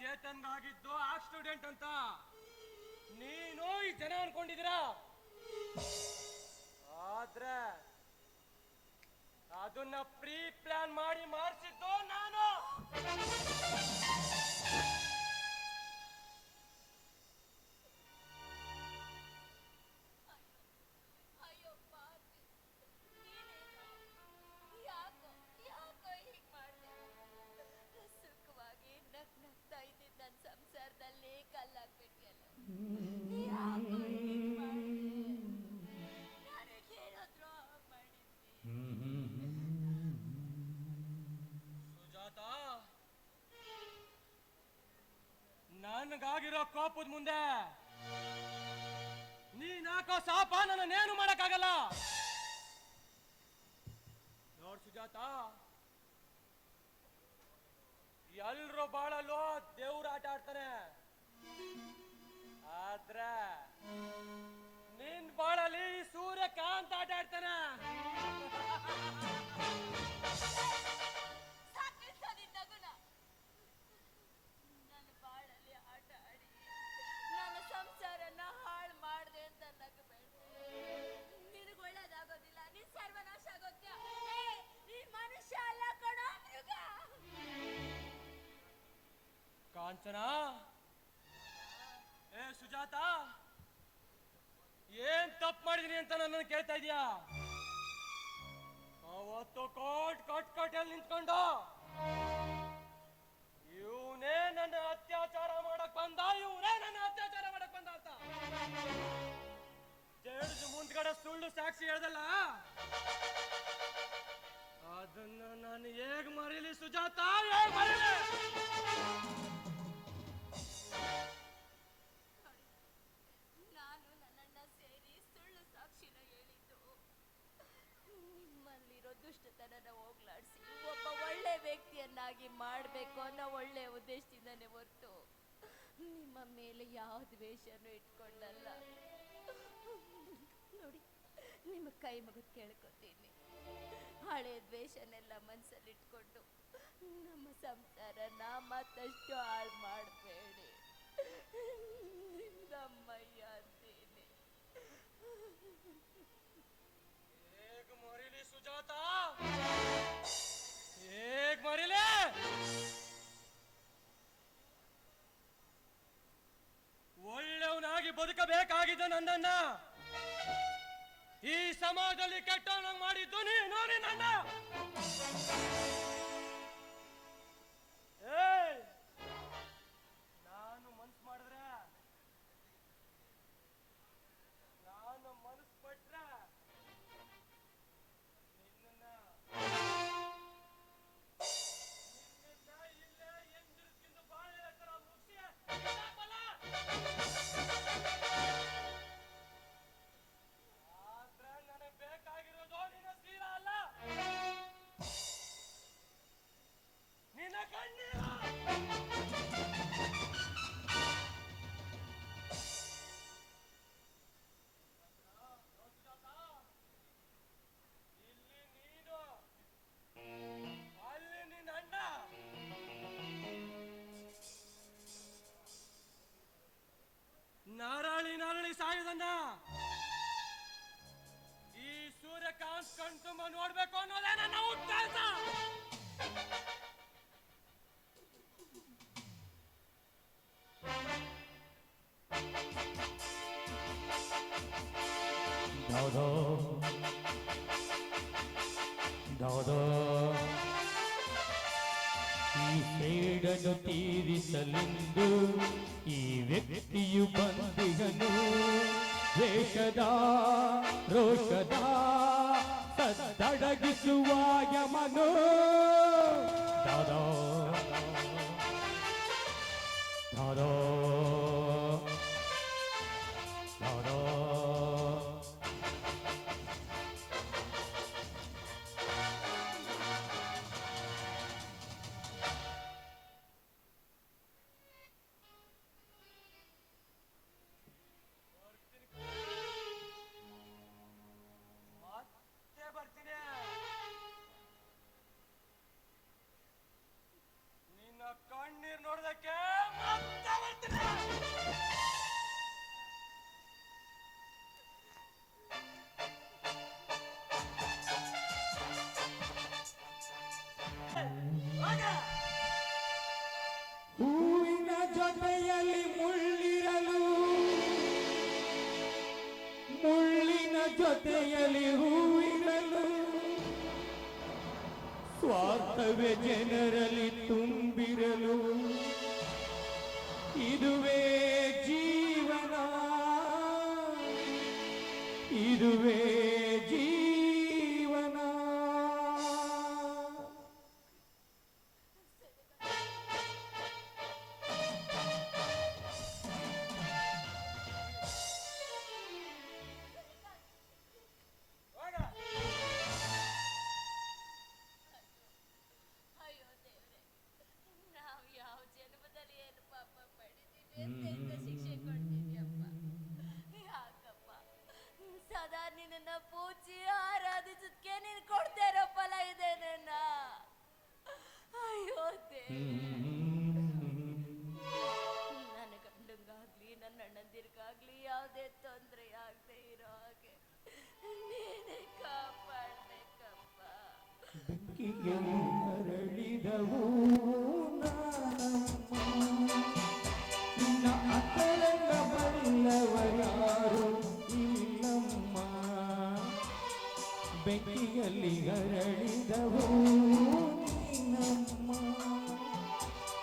ಚೇತನ್ಗಾಗಿದ್ದು student ಅಂತ. ನೀನು ಈ ಜನ ಅನ್ಕೊಂಡಿದೀರ ಆದ್ರೆ ಅದನ್ನ ಪ್ರೀ ಪ್ಲಾನ್ ಮಾಡಿ ಮಾಡಿಸಿದ್ದು ನಾನು. ನನ್ಗಾಗಿರೋ ಕೋಪದ ಮುಂದೆ ನೀನಾಕೋ ಸಾಪ ನನ್ನೇನು ಮಾಡಕ್ಕಾಗಲ್ಲ. ನೋಡ್ ಸುಜಾತ, ಎಲ್ರು ಬಾಳಲ್ಲೋ ದೇವ್ರ ಆಟ ಆಡ್ತಾನೆ ಆದ್ರೆ ಕಾಂಚನ ಏ, ಸುಜಾತ? ಏನ್ ತಪ್ಪು ಮಾಡಿದೀನಿ ಅಂತ ನನ್ನ ಕೇಳ್ತಾ ಇದೀಯಾ? ಅವತ್ತು ಕೋಟ್ ಕಟ್ ಕಟ್ಟಲ್ಲಿ ನಿಂತ್ಕೊಂಡು ಇವನೇ ನನ್ನ ಅತ್ಯಾಚಾರ ಮಾಡಕ್ ಬಂದ, ಇವನೇ ನನ್ನ ಅತ್ಯಾಚಾರ ಮಾಡಕ್ ಬಂದ ಅಂತ. ಜಡ್ಜ್ ಮುಂದ್ಗಡೆ ಸುಳ್ಳು ಸಾಕ್ಷಿ ಹೇಳ್ದಲ್ಲ? ಅದನ್ನ ನಾನು ಹೇಗ್ ಮರೀಲಿ ಸುಜಾತ? ಹೇಗ್ ಮರೀಲಿ? ನಿಮ್ಮಲ್ಲಿರೋ ದುಷ್ಟತನನ ಹೋಗ್ಲಾಡಿಸಿ, ಒಬ್ಬ ಒಳ್ಳೆ ವ್ಯಕ್ತಿಯನ್ನಾಗಿ ಮಾಡಬೇಕು ಅನ್ನೋ ಒಳ್ಳೆ ಉದ್ದೇಶದಿಂದನೇ ಹೊರತು ನಿಮ್ಮ ಮೇಲೆ ಯಾವ ದ್ವೇಷನೂ ಇಟ್ಕೊಂಡಲ್ಲ. ನೋಡಿ, ನಿಮ್ಮ ಕೈ ಮುಗಿದು ಕೇಳ್ಕೊತೀನಿ. ಹಳೆ ದ್ವೇಷನೆಲ್ಲ ಮನಸ್ಸಲ್ಲಿ ಇಟ್ಕೊಂಡು ನಮ್ಮ ಸಂಸಾರನ ಮತ್ತಷ್ಟು ಹಾಳು ಮಾಡಬೇಡಿ. ನಿಮ್ದಮ್ಮಯ್ಯ ಅಂತೀನಿ ಹೇಗ್ ಮರಿಲಿ ಸುಜಾತ. ಹೇಗ್ ಮರಿಲಿ. ಒಳ್ಳೆಯವನಾಗಿ ಬದುಕಬೇಕಾಗಿದ್ದ ನನ್ನನ್ನ. ಈ ಸಮಾಜದಲ್ಲಿ ಕೆಟ್ಟವನಾಗಿ ಮಾಡಿದ್ದು ನೀನು ನನ್ನ ನೋಡ್ಬೇಕು ಅನ್ನೋದೇ ನನ್ನ ಉದ್ದೇಶ ದಾದಾ ದಾದಾ ಈ ಸೇಡನ್ನು ತೀರಿಸಲೆಂದು ಈ ವ್ಯಕ್ತಿಯು ಬಂದಿಗನು ವೇಷದ ರೋಷದ ಸದ್ದಡಗಿಸುವ ಯಮನು ದಾದಾ ದಾದಾ ದಾದಾ ಜೊತೆಯಲ್ಲಿ ಹೂವಿರಲು ಸ್ವಾರ್ಥವೇ ಜನರಲ್ಲಿ ತುಂಬಿರಲು. ಇದುವೇ ಜೀವನ. ಇದುವೇ ಪೂಜಿ ಆರಾಧಿಸಿದ್ಕೆ ನೀನು ಕೊಡ್ತಾ ಇರೋ ಫಲ ಇದೆ ನನ್ನ. ಅಯ್ಯೋ ನನ್ನ ಗಂಡಂಗಾಗ್ಲಿ, ನನ್ನ ಅಣ್ಣಂದಿರ್ಗಾಗ್ಲಿ ಯಾವುದೇ ತೊಂದರೆ ಆಗದೆ ಇರೋ ಹಾಗೆ ನೀನೇ ಕಾಪಾಡ್ಬೇಕಪ್ಪ. ಹರಳಿದವು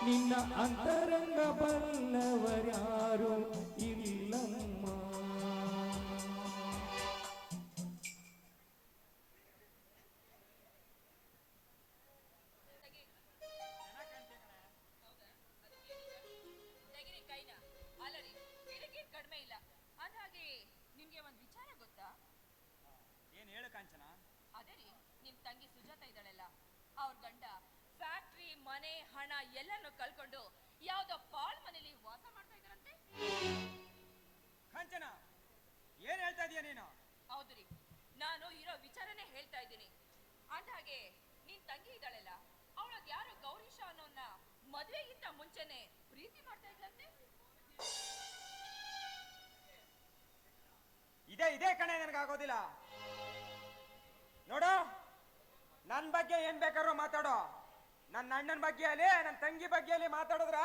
ನಿನ್ನ ಅಂತರಂಗ ಬಲ್ಲವರ್ಯಾರು ಇಲ್ಲಮ್ಮ. ಕಡಿಮೆ ಇಲ್ಲ ಅಂದ್ಹಾಗೆ ನಿಮ್ಗೆ ಒಂದ್ ವಿಚಾರ ಗೊತ್ತಾ ಏನ್ ಹೇಳು ಕಾಂಚನ ಅದೇ ರೀ ತಂಗಿ ಸುಜಾತ ಇದ್ದಾಳಲ್ಲ ಅವ್ರ ಗಂಡ ಫ್ಯಾಕ್ಟ್ರಿ ಮನೆ ಹಣ ಎಲ್ಲಾನು ಕಳ್ಕೊಂಡು ಯಾವ್ದೋ ಪಾಳ್ ಮನೇಲಿ ವಾಸ ಮಾಡ್ತಾ ಇದ್ದಾರಂತೆ? ಕಾಂಚನ ಏನ್ ಹೇಳ್ತಾ ಇದೀಯ ನೀನು? ಹೌದು ರೀ ನಾನು ಇರೋ ವಿಚಾರನೇ ಹೇಳ್ತಾ ಇದ್ದೀನಿ. ಅಂದ್ಹಾಗೆ ನಿನ್ ತಂಗಿ ಇದ್ದಾಳೆಲ್ಲ ಅವಳದ್ ಯಾರು ಗೌರೀಶ ಅನ್ನೋನ್ನ ಮದುವೆಗಿಂತ ಮುಂಚೆನೆ ಪ್ರೀತಿ ಮಾಡ್ತಾ ಇದ್ದಂತೆ ಇದೇ ಇದೇ ಕಣೆ ನನಗಾಗೋದಿಲ್ಲ. ನೋಡು. ನನ್ ಬಗ್ಗೆ ಏನ್ ಬೇಕಾದ್ರೂ ಮಾತಾಡೋ. ನನ್ನ ಅಣ್ಣನ ಬಗ್ಗೆ ಅಲ್ಲಿ ನನ್ನ ತಂಗಿ ಬಗ್ಗೆ ಅಲ್ಲಿ ಮಾತಾಡಿದ್ರ?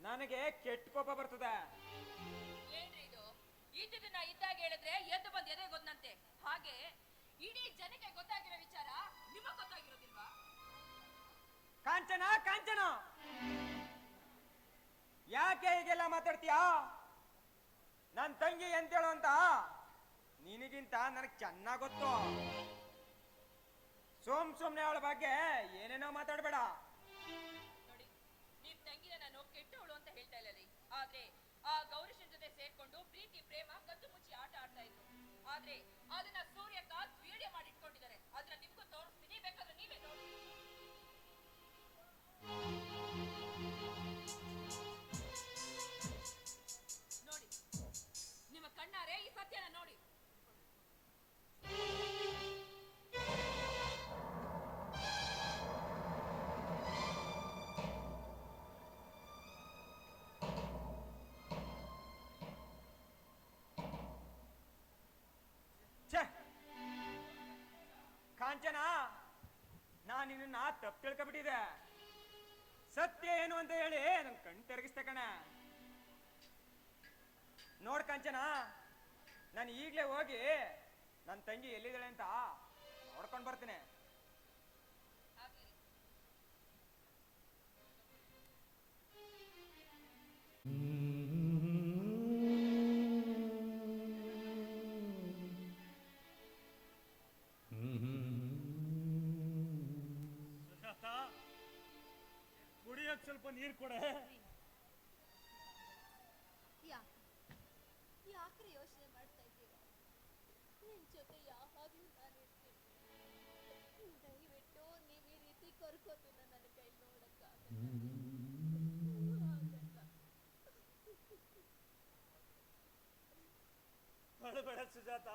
ನನಗೆ ಕೆಟ್ಟ ಕೋಪ ಬರ್ತದೆ. ಏನ್ರಿ ಇದು? ಇದ್ದದನ್ನ ಇದ್ದಾಗ ಹೇಳಿದ್ರೆ ಎದ್ದು ಬಂದು ಎದೆ ಗೊತ್ತಂತೆ. ಹಾಗೆ ಇಡೀ ಜನಕ್ಕೆ ಗೊತ್ತಾಗಿರೋ ವಿಚಾರ ನಿಮಗ್ ಗೊತ್ತಾಗಿರೋದಿಲ್ವಾ? ಕಾಂಚನ ಕಾಂಚನ? ಯಾಕೆ ಹೀಗೆಲ್ಲ ಮಾತಾಡ್ತೀಯಾ? ನನ್ನ ತಂಗಿ ಎಂತೇಳು ಅಂತ? ನಿನಗಿಂತ ನನಗೆ ಚೆನ್ನಾಗ್ ಗೊತ್ತು. ಸೋಮ್ ಸುಮ್ನೆ ಅವಳ ಬಗ್ಗೆ ಏನೇನೋ ಮಾತಾಡಬೇಡ. ನೋಡಿ ನಿಮ್ ತಂಗಿನ ನಾನು ಕೆಟ್ಟವಳು ಅಂತ ಹೇಳ್ತಾ ಇಲ್ಲ ರೀ ಆದ್ರೆ ಆ ಗೌರೀಶನ್ ಜೊತೆ ಸೇರ್ಕೊಂಡು ಪ್ರೀತಿ, ಪ್ರೇಮ ಕದ್ದು ಮುಚ್ಚಿ ಆಟ ಆಡ್ತಾ ಇದ್ರು. ಆದ್ರೆ ಅದನ್ನ ಕಾಂಚನ ನಾನು ನಿನ್ನ ತಪ್ಪು ತಿಳ್ಕೊಬಿಟ್ಟಿದೆ ಸತ್ಯ ಏನು ಅಂತ ಹೇಳಿ ನನ್ ಕಣ್ ತೆರಗಿಸ್ತೆ ಕಣ. ನೋಡ್ ಕಾಂಚನ, ನಾನು ಈಗಲೇ ಹೋಗಿ ನನ್ನ ತಂಗಿ ಎಲ್ಲಿದ್ದಾಳೆ ಅಂತ ನೋಡ್ಕೊಂಡು ಬರ್ತೀನಿ. ಸ್ವಲ್ಪ ನೀರು ಕೊಡೆ. ಯಾಕೆ? ಯಾಕ್ರಿ ಯೋಚನೆ ಮಾಡ್ತಾ ಇದ್ದೀರಾ? ನಿಮ್ ಜೊತೆ ಯಾವಾಗ್ಲೂ ನಾನು ಇರ್ತೀನಿ. ದಯವಿಟ್ಟು ನೀವ್ ಈ ರೀತಿ ಕರ್ಕೋತನ್ನ ನನ್ನ ಕೈ ನೋಡಕ್ಕಾಗಲ್ಲ ಅಳಬೇಡ ಸುಜಾತ.